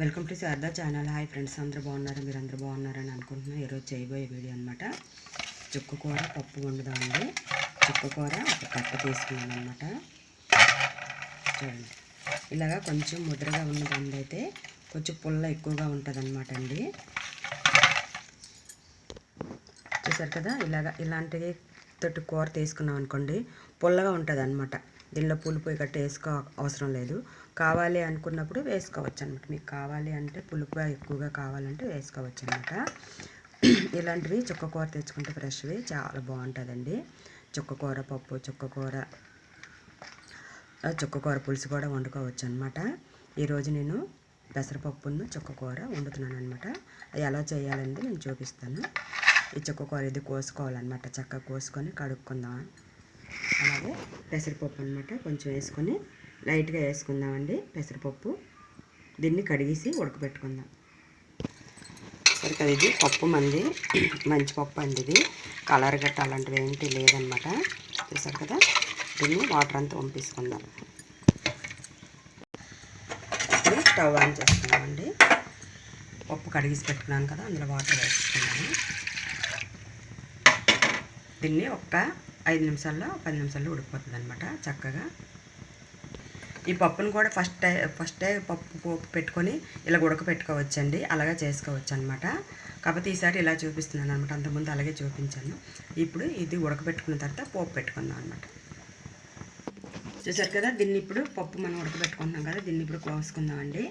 Welcome to Sharada channel. Hi friends అందరూ బాగున్నారు? మీరు అందరూ బాగున్నారని అనుకుంటున్నాను ఈరోజు చేయబోయే వీడియో అనమాట చుక్క కూర పప్పు వండుదామండి. చుక్క కూర ఒక కట్ట తీసుకున్నాను అనమాట చూడండి. ఇలాగా కొంచెం ముద్రగా ఉన్నదండి అయితే కొంచెం పుల్ల ఎక్కువగా ఉంటుంది అనమాట అండి. చూసారు కదా? ఇలాగ ఇలాంటి తోటి కూర తీసుకున్నాం అనుకోండి పుల్లగా ఉంటుంది అనమాట దీనిలో పులుపు గట్ట వేసుకో అవసరం లేదు. కావాలి అనుకున్నప్పుడు వేసుకోవచ్చు అనమాట మీకు కావాలి అంటే పులుపుగా ఎక్కువగా కావాలంటే వేసుకోవచ్చు అనమాట ఇలాంటివి చుక్కకూర తెచ్చుకుంటే ఫ్రెష్వి చాలా బాగుంటుందండి. చుక్కకూర పప్పు చుక్కకూర చుక్కకూర పులుసు కూడా వండుకోవచ్చు అనమాట ఈరోజు నేను పెసరపప్పును చుక్క కూర వండుతున్నాను అనమాట అది ఎలా చేయాలనేది నేను చూపిస్తాను. ఈ చుక్కకూర ఇది కోసుకోవాలన్నమాట. చక్కగా కోసుకొని కడుక్కుందాం. అలాగే పెసరపప్పు అనమాట కొంచెం వేసుకొని లైట్గా వేసుకుందామండి పెసరపప్పు. దీన్ని కడిగేసి ఉడకబెట్టుకుందాం. సరే కదా ఇది పప్పు మంది మంచి పప్పు అండి ఇది. కలర్ గట్ట అలాంటివి ఏంటి లేదనమాట చూసారు కదా? దీన్ని వాటర్ అంతా పంపించుకుందాం ఇప్పుడు స్టవ్ ఆన్ చేసుకుందామండి పప్పు కడిగేసి పెట్టుకున్నాను కదా అందులో వాటర్ వేసుకున్నాను. దీన్ని ఒక్క ఐదు నిమిషాల్లో పది నిమిషాల్లో ఉడికిపోతుంది అనమాట చక్కగా. ఈ పప్పును కూడా ఫస్ట్ టై ఫస్ట్ పప్పు పోపు పెట్టుకొని ఇలా ఉడకపెట్టుకోవచ్చండి. అలాగే చేసుకోవచ్చు అనమాట కాకపోతే ఈసారి ఇలా చూపిస్తున్నాను అనమాట అంతకుముందు అలాగే చూపించాను. ఇప్పుడు ఇది ఉడకబెట్టుకున్న తర్వాత పోపు పెట్టుకుందాం అనమాట చూసారు కదా దీన్ని ఇప్పుడు పప్పు మనం ఉడకబెట్టుకుంటున్నాం కదా దీన్ని ఇప్పుడు కోసుకుందామండి.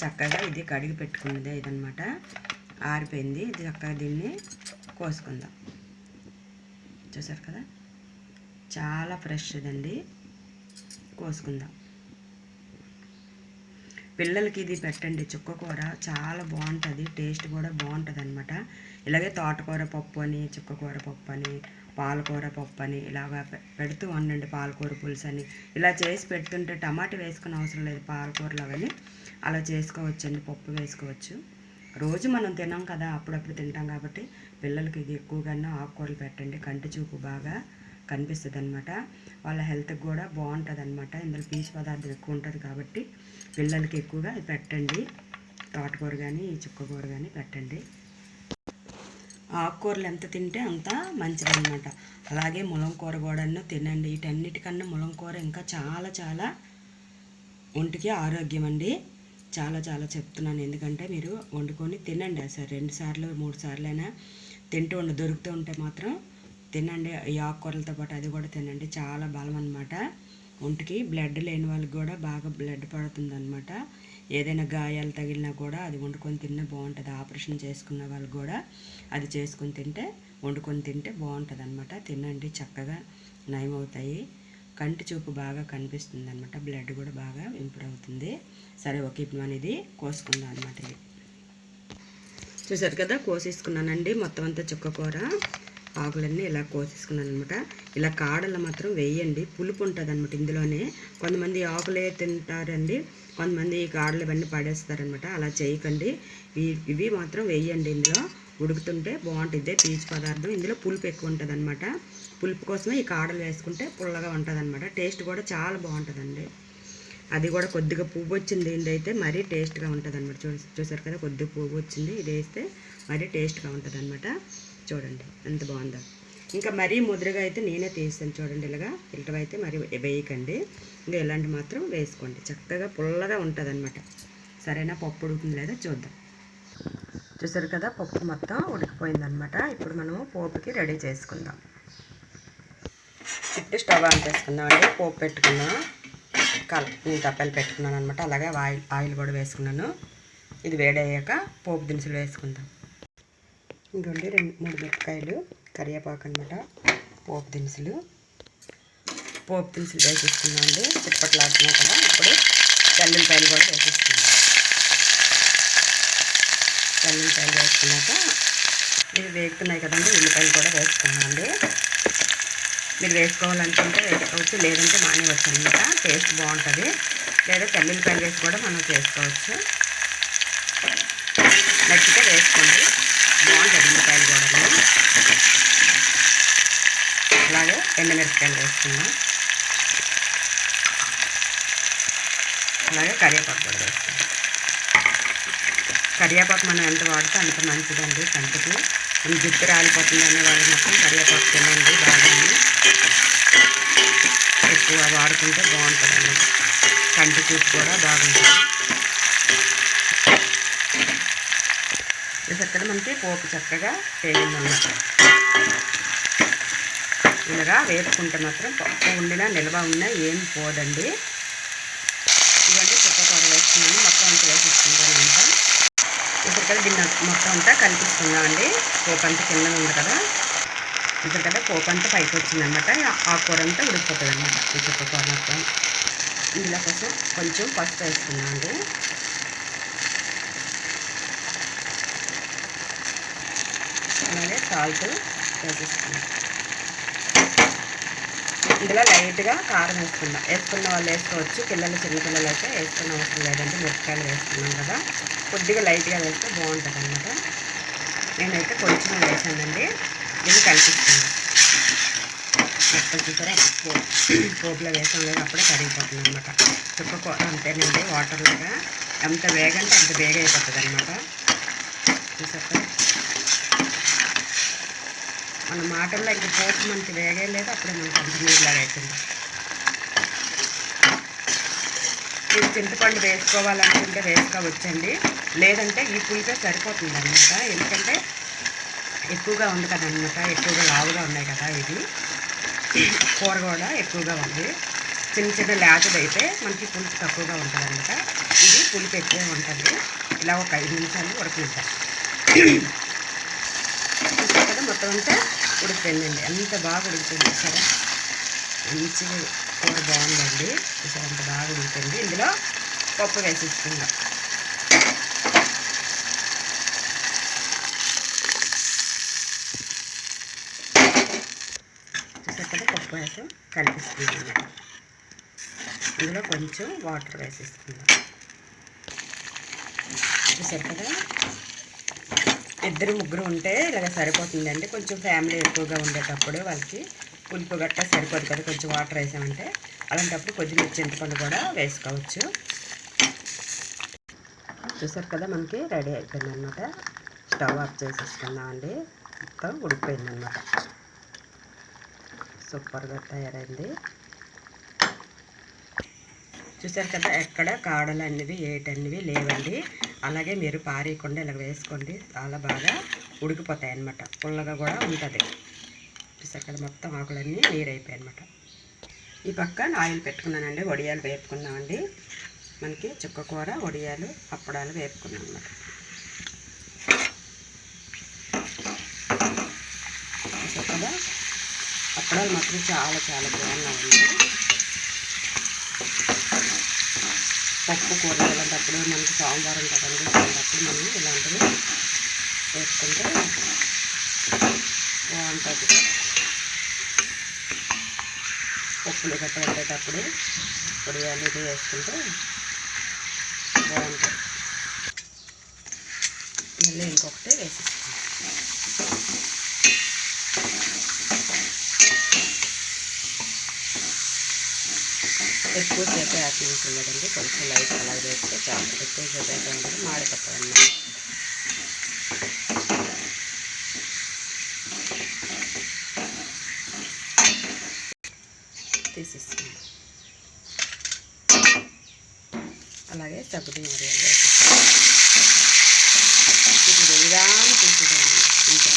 చక్కగా ఇది కడిగి పెట్టుకున్నదే ఇదనమాట ఆరిపోయింది. ఇది చక్కగా దీన్ని కోసుకుందాం. చూసారు కదా? చాలా ఫ్రెష్ ఇదండి. కోసుకుందాం. పిల్లలకి ఇది పెట్టండి. చుక్క కూర చాలా బాగుంటుంది. టేస్ట్ కూడా బాగుంటుంది అనమాట ఇలాగే తోటకూర పప్పు అని చుక్క కూర పప్పు అని పాలకూర పప్పు అని ఇలాగా పెడుతూ ఉండండి. పాలకూర పులుసు అని. ఇలా చేసి పెడుతుంటే టమాటా వేసుకునే అవసరం లేదు. పాలకూరలు అవన్నీ అలా చేసుకోవచ్చండి. పప్పు వేసుకోవచ్చు. రోజు మనం తినాం కదా అప్పుడప్పుడు తింటాం కాబట్టి పిల్లలకి ఇది ఎక్కువగానే ఆకుకూరలు పెట్టండి. కంటి చూపు బాగా కనిపిస్తుంది అనమాట వాళ్ళ హెల్త్కి కూడా బాగుంటుంది అనమాట ఇందులో పీచు పదార్థం ఎక్కువ ఉంటుంది కాబట్టి పిల్లలకి ఎక్కువగా ఇది పెట్టండి. తోటకూర కానీ చుక్కకూర కానీ పెట్టండి. ఆకుకూరలు ఎంత తింటే అంత మంచిదన్నమాట. అలాగే ములం కూర కూడా తినండి. వీటన్నిటికన్నా ములం కూర ఇంకా చాలా చాలా ఒంటికి ఆరోగ్యం అండి చాలా చాలా చెప్తున్నాను. ఎందుకంటే మీరు వండుకొని తినండి. అసలు రెండు సార్లు మూడు సార్లు అయినా తింటూ ఉండి దొరుకుతూ ఉంటే మాత్రం తినండి. ఈ ఆకుకూరలతో పాటు అది కూడా తినండి. చాలా బలం అనమాట ఒంటికి బ్లడ్ లేని వాళ్ళకి కూడా బాగా బ్లడ్ పడుతుంది అనమాట ఏదైనా గాయాలు తగిలినా కూడా అది వండుకొని తిన్నా బాగుంటుంది. ఆపరేషన్ చేసుకున్న వాళ్ళకి కూడా అది చేసుకొని తింటే వండుకొని తింటే బాగుంటుంది అనమాట తినండి. చక్కగా నయం అవుతాయి కంటి చూపు బాగా కనిపిస్తుంది అనమాట బ్లడ్ కూడా బాగా ఇంప్రూవ్ అవుతుంది. సరే ఓకే ఇప్పుడు మనం ఇది కోసుకుందాం అనమాట ఇది. చూసారు కదా కోసేసుకున్నానండి. మొత్తం అంతా చుక్క కూర ఆకులన్నీ ఇలా కోసేసుకున్నాను అనమాట ఇలా కాడలు మాత్రం వేయండి. పులుపు ఉంటుంది అనమాట ఇందులోనే. కొంతమంది ఆకులే తింటారండి. కొంతమంది ఈ కాడలు ఇవన్నీ పడేస్తారనమాట అలా చేయకండి. ఇవి మాత్రం వేయండి ఇందులో. ఉడుకుతుంటే బాగుంటుంది. పీచు పదార్థం. ఇందులో పులుపు ఎక్కువ ఉంటుంది అనమాట పులుపు కోసమే ఈ కాడలు వేసుకుంటే పుల్లగా ఉంటుంది అనమాట టేస్ట్ కూడా చాలా బాగుంటుందండి. అది కూడా కొద్దిగా పువ్వు వచ్చింది ఇది అయితే మరీ టేస్ట్గా ఉంటుంది అనమాట చూ చూసారు కదా కొద్దిగా పువ్వు వచ్చింది ఇది వేస్తే మరీ టేస్ట్గా ఉంటుంది అనమాట చూడండి ఎంత బాగుందో. ఇంకా మరీ ముద్రగా అయితే నేనే తీస్తాను చూడండి ఇలాగా. ఫిల్టర్ అయితే మరి వేయకండి. ఇంకా ఇలాంటి మాత్రం వేసుకోండి. చక్కగా పుల్లగా ఉంటుంది అనమాట సరేనా పప్పు ఉడుకుతుంది లేదా చూద్దాం. చూసారు కదా పప్పు మొత్తం ఉడికిపోయిందనమాట ఇప్పుడు మనము పోపుకి రెడీ చేసుకుందాం. చుట్టూ స్టవ్ ఆన్ చేసుకుందామండి. పోపు పెట్టుకున్నాం కల తప్పలు పెట్టుకున్నాను అనమాట అలాగే ఆయిల్ ఆయిల్ కూడా వేసుకున్నాను. ఇది వేడయ్యాక పోపు దినుసులు వేసుకుందాం. ఇంకోండి రెండు మూడు మిరపకాయలు కరివేపాకు అనమాట పోపు దినుసులు. పోపు దినుసులు వేసేస్తున్నాం అండి. చిప్పట్లాడుతున్నాయి కదా ఇప్పుడు తెల్లిపాయలు కూడా వేసేస్తున్నాం తెల్లిపాయలు వేసుకున్నాక ఇవి వేగుతున్నాయి కదండి ఉల్లిపాయలు కూడా వేసుకున్నాం అండి. మీరు వేసుకోవాలనుకుంటే వేసుకోవచ్చు. లేదంటే మానేవచ్చు అనమాట టేస్ట్ బాగుంటుంది. లేదా తెల్లిపాయలు వేసి కూడా మనం చేసుకోవచ్చు. నచ్చితే వేసుకోండి. బాగుంటుంది ఉల్లిపాయలు కూడా. అలాగే ఎండుమిరపకాయలు వేసుకున్నాం అలాగే కరివేపాకు కూడా వేసుకున్నాం కరివేపాకు మనం ఎంత వాడితే అంత మంచిదండి కంటికి జుట్టు రాలిపోతుంది అనే వాళ్ళు మొత్తం కరివేపాకు తినండి బాగా ఎక్కువ వాడుకుంటే బాగుంటుందండి. కంటి చూపు కూడా బాగుంటుంది. ఇది చక్కగా మనకి పోపు చక్కగా తేలిందన్నమాట ఇలాగా వేపుకుంటే మాత్రం పప్పు ఉండినా నిల్వ ఉన్నా ఏం పోదండి ఇవన్నీ చుక్కకూర వేసుకున్నాను మొత్తం అంతా వేసేసుకుంటాను అంతా ఇప్పుడు కదా దీన్ని మొత్తం అంతా కలిపిస్తున్నాం అండి. పోపు అంతా కింద ఉంది కదా. ఇప్పుడు కదా పోపు అంతా పైకి వచ్చిందనమాట. ఆ కూర అంతా ఉడికిపోతుంది అనమాట ఈ కూర మొత్తం. ఇందులో కోసం కొంచెం పసుపు వేసుకున్నాం అండి. అలాగే సాల్ట్ వేసేసుకున్నాం ఇందులో లైట్గా కారం వేసుకుందాం వేసుకున్న వాళ్ళు వేసుకోవచ్చు. పిల్లలు చిన్నపిల్లలు అయితే వేసుకున్న అవసరం లేదంటే మిరపకాయలు వేసుకున్నాం కదా. కొద్దిగా లైట్గా వేస్తే బాగుంటుంది అనమాట నేనైతే కొంచెం వేసానండి. ఇది కలిపిస్తున్నాను మొత్తం చూసారా? పోపులో వేసాం లేదు అప్పుడే కరిగిపోతుంది అనమాట చుక్క అంతేనండి అంతేనండి వాటర్లాగా. ఎంత వేగంటే అంత వేగ అయిపోతుంది అనమాట చూసారా? మన మాటల్లో ఇంక పోపు మనకి వేగలేదు అప్పుడే మనకి అంత నీళ్ళగా అవుతుంది మీరు చింతపండు వేసుకోవాలనుకుంటే వేసుకోవచ్చండి లేదంటే ఈ పులిసే సరిపోతుంది అనమాట ఎందుకంటే ఎక్కువగా ఉంది కదనమాట ఎక్కువగా లావుగా ఉన్నాయి కదా ఇది. కూర కూడా ఎక్కువగా ఉంది. చిన్న చిన్న లేతది అయితే మనకి పులుపు తక్కువగా ఉంటుంది అనమాట ఇది పులుపు ఎక్కువ ఉంటుంది. ఇలా ఒక ఐదు నిమిషాలు ఉడకనిద్దాం కదా మొత్తం అంతా? ఉడికిపోయిందండి. ఎంత బాగా ఉడికిపోయింది సరే మంచిగా కూర బాగుందండి. సరే అంత బాగా ఉడికిపోయింది. ఇందులో పప్పు వేసేసుకుందాం. చూసారు పప్పు వేసాం కలిపిస్తున్నాం ఇందులో కొంచెం వాటర్ వేసేసుకుందాం. చూసారు కదా? ఇద్దరు ముగ్గురు ఉంటే ఇలాగ సరిపోతుందండి. కొంచెం ఫ్యామిలీ ఎక్కువగా ఉండేటప్పుడు వాళ్ళకి పులుపు గట్ట సరిపోదు కదా కొంచెం వాటర్ వేసామంటే. అలాంటప్పుడు కొంచెం చింతపండు కూడా వేసుకోవచ్చు. చూసారు కదా మనకి రెడీ అయిపోయింది అనమాట స్టవ్ ఆఫ్ చేసేసుకున్నామండి మొత్తం ఉడికిపోయింది అనమాట సూపర్గా తయారైంది. చూసారు కదా ఎక్కడ కాడలు అనేవి ఏటనేవి లేవండి. అలాగే మీరు పారేయకుండా ఇలా వేసుకోండి. చాలా బాగా ఉడికిపోతాయి అన్నమాట పుల్లగా కూడా ఉంటుంది. చూసారు కదా మొత్తం ఆకులన్నీ నీరైపోయాయి అనమాట ఈ పక్క ఆయిల్ పెట్టుకున్నానండి వడియాలు వేపుకున్నామండి. మనకి చుక్క కూర వడియాలు అప్పడాలు వేపుకున్నాం అనమాట కదా అప్పడాలు మాత్రం చాలా చాలా బాగున్నాయండి. పప్పు కూర ఇలాంటప్పుడు మనకి సోమవారం కదండి అలాంటప్పుడు మనం ఇలాంటివి వేసుకుంటే బాగుంటుంది. పప్పులు గట్ట వండేటప్పుడు పొడి అనేది వేసుకుంటే బాగుంటుంది. మళ్ళీ ఇంకొకటి వేసేస్తాం ఎక్కువ సేపు వేసినట్టు లేదండి కొంచెం లైట్ అలా వేస్తే చాలు. ఎక్కువ సేపు వేసామంటే మాడిపోతుంది అన్నమాట తీసేసుకుందాం అలాగే సగ్గుబియ్యం వడియాలు వేసేసుకుందాం ఇది విధానం తీసేదాన్ని ఇంకా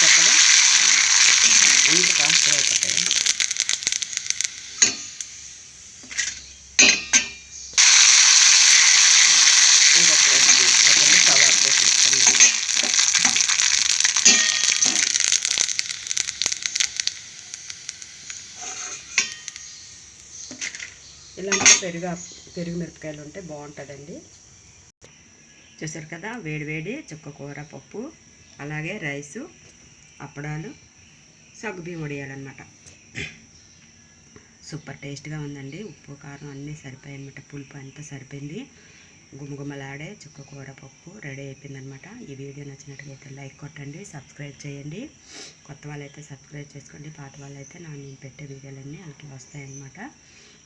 చెప్పదా ఎంత కాస్ట్ అయిపోతాయి ఇంకొక వేసుకుందాం అతన్ని కవర్ చేసేసుకుందాం ఇలాంటి పెరుగు పెరుగు మిరపకాయలు ఉంటే బాగుంటుందండి. చూసారు కదా వేడివేడి చుక్క కూర పప్పు అలాగే రైసు అప్పడాలు సగ్గుబియ్యం వడియాలన్నమాట. సూపర్ టేస్ట్గా ఉందండి. ఉప్పు కారం అన్నీ సరిపోయాయి అనమాట పులుపు అంతా సరిపోయింది. గుమగుమలాడే చుక్క కూర పప్పు రెడీ అయిపోయిందనమాట. ఈ వీడియో నచ్చినట్టుగైతే లైక్ కొట్టండి సబ్స్క్రైబ్ చేయండి. కొత్త వాళ్ళైతే సబ్స్క్రైబ్ చేసుకోండి పాత వాళ్ళైతే నా నేను పెట్టే వీడియోలన్నీ వాళ్ళకి వస్తాయన్నమాట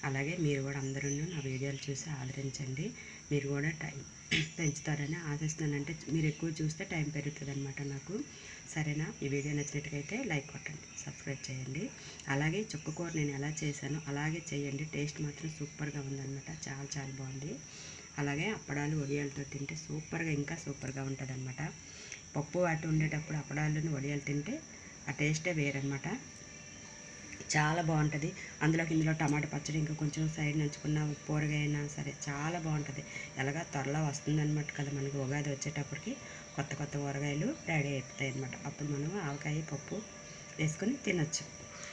అలాగే మీరు కూడా అందరూ నా వీడియోలు చూసి ఆదరించండి. మీరు కూడా టైం పెంచుతారని ఆశిస్తున్నానంటే మీరు ఎక్కువ చూస్తే టైం పెరుగుతుంది అనమాట నాకు. సరేనా? ఈ వీడియో నచ్చినట్టుగైతే లైక్ కొట్టండి సబ్స్క్రైబ్ చేయండి. అలాగే చుక్క కూర నేను ఎలా చేశానో అలాగే చేయండి. టేస్ట్ మాత్రం సూపర్గా ఉందన్నమాట చాలా చాలా బాగుంది. అలాగే అప్పడాలు వడియాలతో తింటే సూపర్గా ఇంకా సూపర్గా ఉంటుంది అనమాట పప్పు అటు ఉండేటప్పుడు అప్పడాలను వడియాలు తింటే ఆ టేస్టే వేరనమాట చాలా బాగుంటుంది. అందులోకి ఇందులో టమాటా పచ్చడి ఇంకా కొంచెం సైడ్ నంచుకున్న కూరగాయ సరే చాలా బాగుంటుంది. ఎలాగా త్వరలో వస్తుందన్నమాట కదా మనకి ఉగాది వచ్చేటప్పటికి కొత్త కొత్త కూరగాయలు రెడీ అయిపోతాయి అనమాట అప్పుడు మనం ఆవకాయ పప్పు వేసుకొని తినొచ్చు.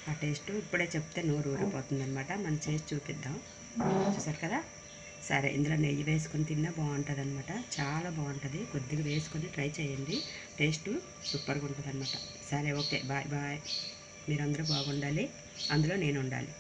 ఆ టేస్ట్ ఇప్పుడే చెప్తే నోరు ఊరిపోతుంది అనమాట మనం చేసి చూపిద్దాం. చూసారు కదా? సరే ఇందులో నెయ్యి వేసుకొని తిన్నా బాగుంటుంది అనమాట చాలా బాగుంటుంది. కొద్దిగా వేసుకొని ట్రై చేయండి. టేస్ట్ సూపర్గా ఉంటుంది అనమాట సరే ఓకే. Bye bye. మీరందరూ బాగుండాలి. అందులో నేను ఉండాలి